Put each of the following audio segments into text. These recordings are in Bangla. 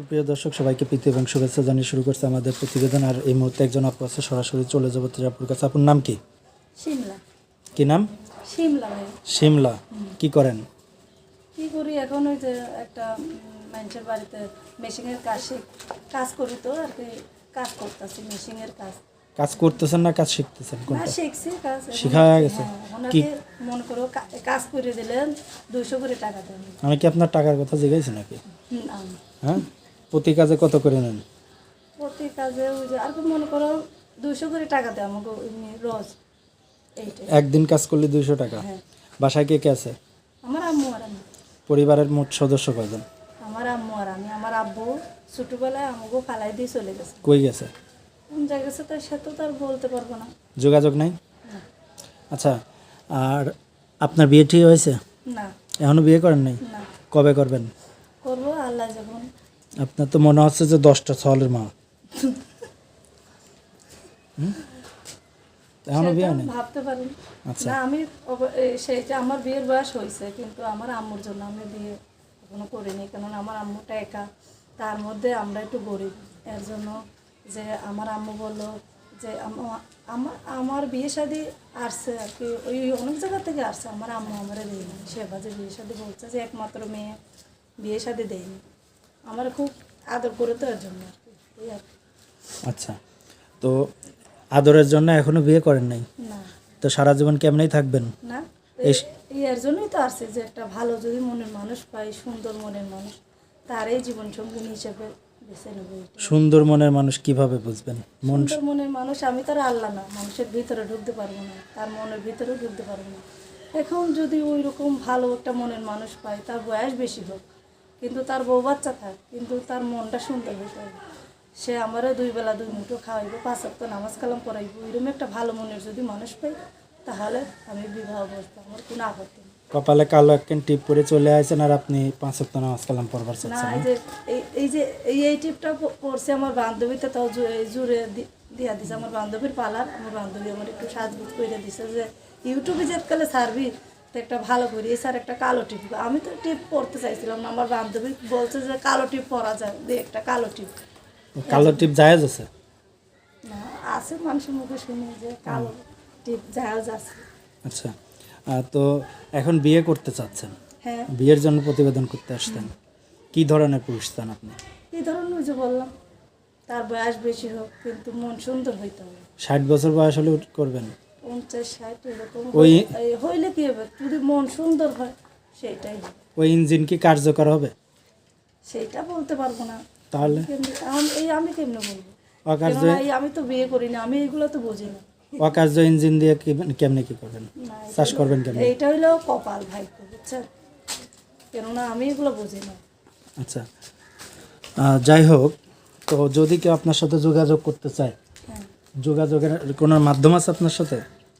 সুপ্রিয় দর্শক সবাইকে প্রীতি এবং শুভেচ্ছা জানিয়ে শুরু করছে আমাদের প্রতিবেদন। আর এই মুহূর্তে একজন আপু আছে সরাসরি চলে যাব তেজাপুর কাছে। আপনার নাম কি? শিমলা। কি নাম? শিমলা ভাই। শিমলা। কি করেন? কি করি এখন ওই যে একটা মানুষের বাড়িতে মেশিনের কাজ শিখ- কাজ করি তো আর কি কাজ করতেছি মেশিনের কাজ। কাজ করতেছেন না কাজ শিখতেছেন? কোনটা? শিখছি কাজ। এখন- গেছে? হ্যাঁ, কি? মনে করো কাজ করে দিলেন দুইশো করে টাকা দেন। আমি কি আপনার টাকার কথা জিজ্ঞাসি নাকি? হ্যাঁ? প্রতি কাজে কত করে নেন? প্রতি কাজে ওই যে আর মনে করো দুইশো করে টাকা দেয় আমাকে রোজ। একদিন কাজ করলে দুইশো টাকা? হ্যাঁ। বাসায় কে কে আছে? আমার আম্মু আর আমি। পরিবারের মোট সদস্য কয়জন? আমার আম্মু আর আমি। আমার আব্বু ছোটবেলায় আমাকে ফালাই দিয়ে চলে গেছে। কই গেছে? কোন জায়গা গেছে তো সে তো আর বলতে পারব না। যোগাযোগ নাই? আচ্ছা আর আপনার বিয়ে ঠিক হয়েছে? না। এখনও বিয়ে করেন নাই? না। কবে করবেন? করব আল্লাহ যখন আপনার তো মনে হচ্ছে যে দশটা ছলের মা। এখনও বিয়ে নেই ভাবতে পারি আচ্ছা। আমি এই সেইটা আমার বিয়ের বয়স হয়েছে কিন্তু আমার আম্মুর জন্য আমি বিয়ে কখনো করিনি কারণ আমার আম্মুটা একা। তার মধ্যে আমরা একটু গরিব। এর জন্য যে আমার আম্মু বলল যে আমার আমার বিয়ে শাদি আসছে আর কি ওই অনেক জায়গা থেকে আসছে আমার আম্মু আমারে দেয়নি। সেবা যে বিয়ে শাদি বলছে যে একমাত্র মেয়ে বিয়ে শাদি দেয়নি। আমার খুব আদর করে তো এর জন্য আচ্ছা তো আদরের জন্য এখনও বিয়ে করেন নাই? না। তো সারা জীবন কেমনেই থাকবেন? না এর জন্যই তো আসছে যে একটা ভালো যদি মনের মানুষ পাই সুন্দর মনের মানুষ তার এই জীবন সঙ্গিনী হিসেবে। সুন্দর মনের মানুষ কীভাবে বুঝবেন? মন মনের মানুষ আমি তো আর আল্লাহ না মানুষের ভিতরে ঢুকতে পারব না তার মনের ভিতরেও ঢুকতে পারব না। এখন যদি ওই রকম ভালো একটা মনের মানুষ পাই তার বয়স বেশি হোক কিন্তু তার বউ বাচ্চা থাক কিন্তু তার মনটা সুন্দর হতে হবে। সে আমারও দুই বেলা দুই মুঠো খাওয়াইবো পাঁচ তো নামাজ কালাম পড়াইবো এরকম একটা ভালো মনের যদি মানুষ পাই তাহলে আমি বিবাহ বসবো আমার কোনো আপত্তি নেই। কপালে কালো একখান টিপ করে চলে আসেন আর আপনি পাঁচ সপ্তাহ নামাজ কালাম পড়বার না এই যে এই এই যে এই এই টিপটা পড়ছে আমার বান্ধবীতে তাও জুড়ে দিয়া দিছে। আমার বান্ধবীর পালার আমার বান্ধবী আমার একটু সাজগুজ করে দিছে যে ইউটিউবে যেতকালে সার্ভি তো একটা ভালো করি। স্যার একটা কালো টিপ আমি তো টিপ পড়তে চাইছিলাম না। আমার বান্ধবী বলছে যে কালো টিপ পরা যায়। দে একটা কালো টিপ। কালো টিপ জায়েজ আছে? না আছে মানুষের মুখে শুনি যে কালো টিপ জাহাজ আছে। আচ্ছা। তো এখন বিয়ে করতে চাচ্ছেন। হ্যাঁ। বিয়ের জন্য প্রতিবেদন করতে আসতেন। কি ধরনের পুরুষ চান আপনি? এই ধরনের যে বললাম তার বয়স বেশি হোক কিন্তু মন সুন্দর হইতে হবে। ষাট বছর বয়স হলে করবেন? পঞ্চাশ ষাট এরকম ওই- হইলে কি হবে? যদি মন সুন্দর হয় সেইটাই হবে। ওই ইঞ্জিন কি কার্যকর হবে? সেইটা বলতে পারব না। তাহলে? এই আমি কেমনে বলব? অকার্য আমি তো বিয়ে করি না আমি এগুলো তো বুঝি না। অকার্য ইঞ্জিন দিয়ে কি কেমনে কি করবেন? চাষ করবেন কেমনে? এইটা হইল কপাল ভাগ্য বুঝছেন? কেননা আমি এগুলো বুঝি না। আচ্ছা। যাই হোক তো যদি কেউ আপনার সাথে যোগাযোগ করতে চায় হ্যাঁ। যোগাযোগের কোনো মাধ্যম আছে আপনার সাথে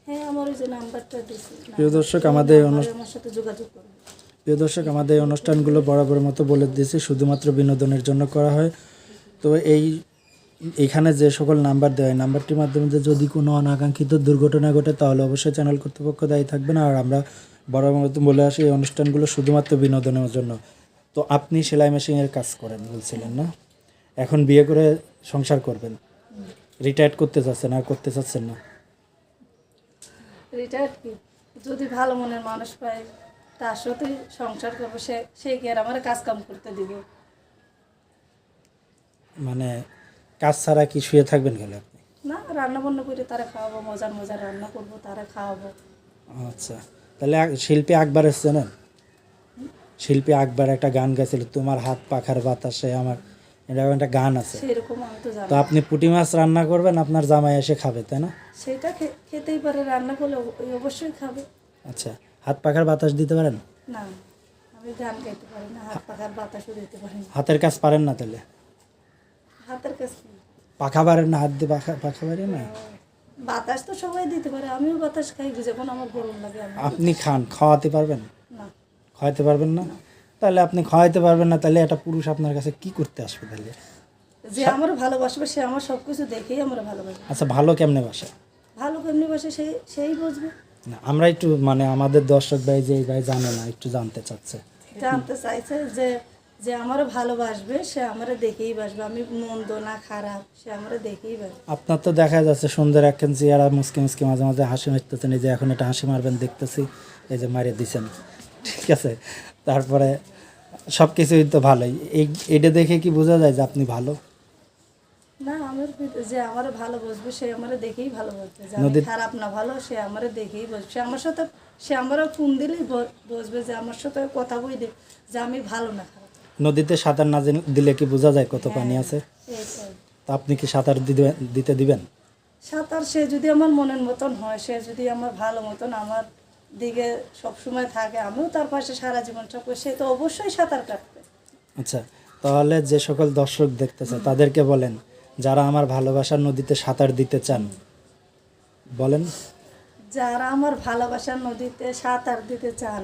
হ্যাঁ আমার ওই যে নাম্বারটা দিছি প্রিয় দর্শক আমাদের এই অনু- আমার সাথে যোগাযোগ করুন। প্রিয় দর্শক আমাদের এই অনুষ্ঠানগুলো বরাবর মতো বলে দিয়েছি শুধুমাত্র বিনোদনের জন্য করা হয়। তো এই এখানে যে সকল নাম্বার দেওয়া হয় নাম্বারটির মাধ্যমে যদি কোনো অনাকাঙ্ক্ষিত দুর্ঘটনা ঘটে তাহলে অবশ্যই চ্যানেল কর্তৃপক্ষ দায়ী থাকবে না। আর আমরা বরাবর মতো বলে আসি এই অনুষ্ঠানগুলো শুধুমাত্র বিনোদনের জন্য। তো আপনি সেলাই মেশিনের কাজ করেন বলছিলেন না? এখন বিয়ে করে সংসার করবেন। রিটায়ার্ড করতে চাচ্ছেন আর করতে চাচ্ছেন না। রিটায়ার্ড কি। যদি ভালো মনের মানুষ পাই তার সাথে সংসার করব সে সেই কি আর আমার কাজ কাম করতে দিব? মানে কাজ ছাড়া কি শুয়ে থাকবেন গেলে আপনি? না রান্না বান্না করে তারা খাওয়াবো মজার মজার রান্না করব তারা খাওয়াবো। আচ্ছা তাহলে শিল্পী আকবর চেনেন শিল্পী আকবর একটা গান গাইছিল তোমার হাত পাখার বাতাসে আমার এরকম একটা গান আছে। তো আপনি পুঁটি মাছ রান্না করবেন আপনার জামাই এসে খাবে তাই না? সেটা খেতেই পারে রান্না করলে অবশ্যই খাবে। আচ্ছা হাত পাখার বাতাস দিতে পারেন? না আমি গান গাইতে পারি না হাত পাখার বাতাসও দিতে পারি হাতের কাজ পারেন না তাহলে? হাতের কাছে পাখা পারেন না হাত দিয়ে পাখা পাখা পারেন না? বাতাস তো সবাই দিতে পারে আমিও বাতাস খাই যখন আমার গরম লাগে আপনি খান খাওয়াতে পারবেন? না। খাওয়াতে পারবেন না। তাহলে আপনি খাওয়াইতে পারবেন না তাহলে একটা পুরুষ আপনার কাছে কি করতে আসবে তাহলে? যে আমার ভালোবাসবে সে আমার সব কিছু দেখেই আমার ভালোবাসবে। আচ্ছা ভালো কেমনে বাসা? ভালো কেমনি বাসে সেই সেই বুঝবে। না আমরা একটু মানে আমাদের দর্শক ভাই যে ভাই জানে না একটু জানতে চাচ্ছে। জানতে চাইছে যে যে আমারও ভালোবাসবে সে আমারে দেখেই বাসবে। আমি মন্দ না খারাপ সে আমারে দেখেই বাসবে। আপনার তো দেখা যাচ্ছে সুন্দর একখান চেয়ারা মুসকি মুসকি মাঝে মাঝে হাসি মারতেছেন। এই যে এখন এটা হাসি মারবেন দেখতেছি এই যে মারিয়ে দিছেন। আছে। তারপরে সব কিছুই তো ভালোই। এটা দেখে কি বোঝা যায় যে আপনি ভালো? না আমার যে আমার ভালো বসবে সে আমারে দেখেই ভালো বসবে যে খারাপ না ভালো সে আমারে দেখেই বসবে সে আমার সাথে সে আমারও ফোন দিলেই বসবে যে আমার সাথে কথা যে আমি ভালো না খারাপ। নদীতে সাঁতার না দিলে কি বোঝা যায় কত পানি আছে? তা আপনি কি সাঁতার দিতে দিবেন? সাঁতার সে যদি আমার মনের মতন হয় সে যদি আমার ভালো মতন আমার দিকে সবসময় থাকে আমিও তার পাশে সারা জীবন থাকব সে তো অবশ্যই সাঁতার কাটবে। আচ্ছা তাহলে যে সকল দর্শক দেখতেছে তাদেরকে বলেন যারা আমার ভালোবাসার নদীতে সাঁতার দিতে চান বলেন। যারা আমার ভালোবাসার নদীতে সাঁতার দিতে চান।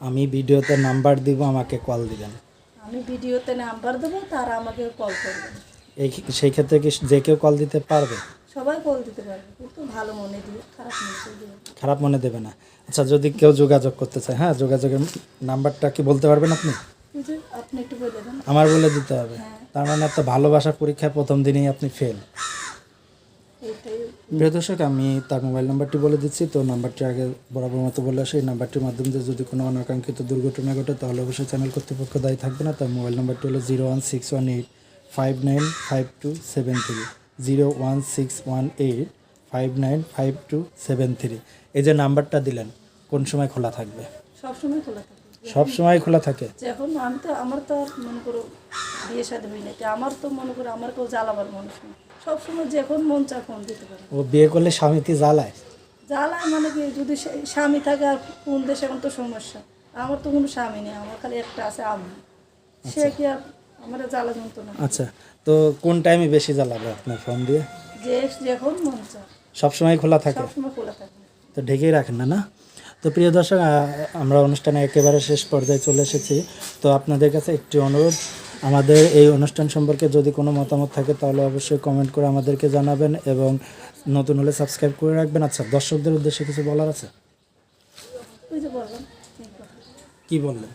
আমি ভিডিওতে নাম্বার দিব আমাকে কল দিবেন। আমি ভিডিওতে নাম্বার দেবো তারা আমাকে কল করবে। এই সেই ক্ষেত্রে কি যে কেউ কল দিতে পারবে? সবাই কল দিতে পারবে কিন্তু ভালো মনে দিয়ে খারাপ মনে দিয়ে। খারাপ মনে দেবে না। আচ্ছা যদি কেউ যোগাযোগ করতে চায় হ্যাঁ যোগাযোগের নাম্বারটা কি বলতে পারবেন আপনি? আমার বলে দিতে হবে। হ্যাঁ। তার মানে একটা ভালোবাসার পরীক্ষায় প্রথম দিনেই আপনি ফেল এইটাই প্রিয় দর্শক আমি তার মোবাইল নাম্বারটি বলে দিচ্ছি। তো নাম্বারটি আগে বরাবর মতো বলে আসি। এই নাম্বারটির মাধ্যমে যদি কোনো অনাকাঙ্ক্ষিত দুর্ঘটনা ঘটে তাহলে অবশ্যই চ্যানেল কর্তৃপক্ষ দায়ী থাকবে না। তার মোবাইল নাম্বারটি হলো zero one six one eight five nine five two seven three. Zero one six one eight five nine five two seven three. এই যে নাম্বারটা দিলেন কোন সময় খোলা থাকবে? সবসময় খোলা থাকে। সব সময় খোলা থাকে? যখন আমি তো আমার তো মনে করো বিয়ে সাথে হই না আমার তো মনে করো আমার কেউ জ্বালাবার মানুষ নেই সবসময় যখন মন চা ফোন দিতে পারে। ও বিয়ে করলে স্বামী কি জ্বালায়? জ্বালায় মানে কি যদি স্বামী থাকে আর কোন দেশে এখন তো সমস্যা। আমার তো কোনো স্বামী নেই আমার খালি একটা আছে আমি। সে কি আর আমার জ্বালা না আচ্ছা তো কোন টাইমে বেশি জ্বালাবে আপনার ফোন দিয়ে? যে যখন মন চা সব সময় খোলা থাকে? সবসময় খোলা থাকে। তো ঢেকেই রাখেন না না? তো প্রিয় দর্শক আমরা অনুষ্ঠানে একেবারে শেষ পর্যায়ে চলে এসেছি। তো আপনাদের কাছে একটি অনুরোধ আমাদের এই অনুষ্ঠান সম্পর্কে যদি কোনো মতামত থাকে তাহলে অবশ্যই কমেন্ট করে আমাদেরকে জানাবেন এবং নতুন হলে সাবস্ক্রাইব করে রাখবেন। আচ্ছা দর্শকদের উদ্দেশ্যে কিছু বলার আছে। কি বললেন?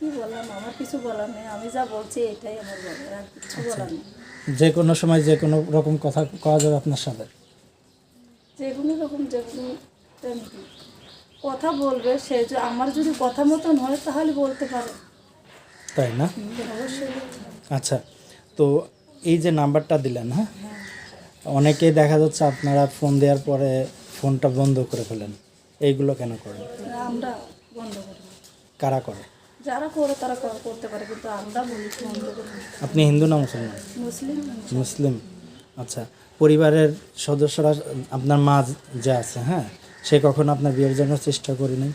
কি বললাম? আমার কিছু বলার নেই আমি যা বলছি এটাই আমার বলার আর কিছু বলার নেই। যে কোনো সময় যে কোনো রকম কথা কওয়া যাবে আপনার সাথে। যে কোনো রকম যে কোনো। কথা বলবে সে যে আমার যদি কথা মতন হয় তাহলে বলতে পারে। তাই না? অবশ্যই আচ্ছা তো এই যে নাম্বারটা দিলেন হ্যাঁ? অনেকেই দেখা যাচ্ছে আপনারা ফোন দেওয়ার পরে ফোনটা বন্ধ করে ফেলেন। এইগুলো কেন করেন? আমরা বন্ধ করি। কারা করে? যারা করে তারা কর- করতে পারে কিন্তু আমরা বলি বন্ধ করি। আপনি হিন্দু না মুসলমান? মুসলিম মুসলিম। আচ্ছা পরিবারের সদস্যরা আপনার মা যে আছে হ্যাঁ? সে কখনো আপনার বিয়ের জন্য চেষ্টা করেনি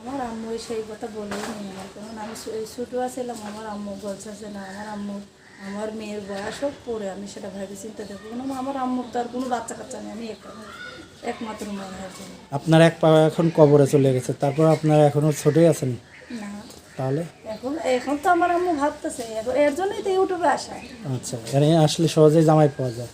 আমার আম্মু সেই কথা বলেই নেই। আমার কারণ আমি ছোটো ছিলাম আমার আম্মু বলছে যে না আমার আম্মু আমার মেয়ের বয়স হোক পরে আমি সেটা ভেবে চিন্তা দেখব না আমার আম্মুর তো আর কোনো বাচ্চা কাচ্চা নেই আমি একা। একমাত্র মনে হয় আপনার এক পা এখন কবরে চলে গেছে তারপর আপনার এখনও ছোটই আছেন? না। তাহলে? এখন এখন তো আমার আম্মু ভাবতেছে এর জন্যই তো ইউটিউবে আসা। আচ্ছা এর আসলে সহজেই জামাই পাওয়া যায়।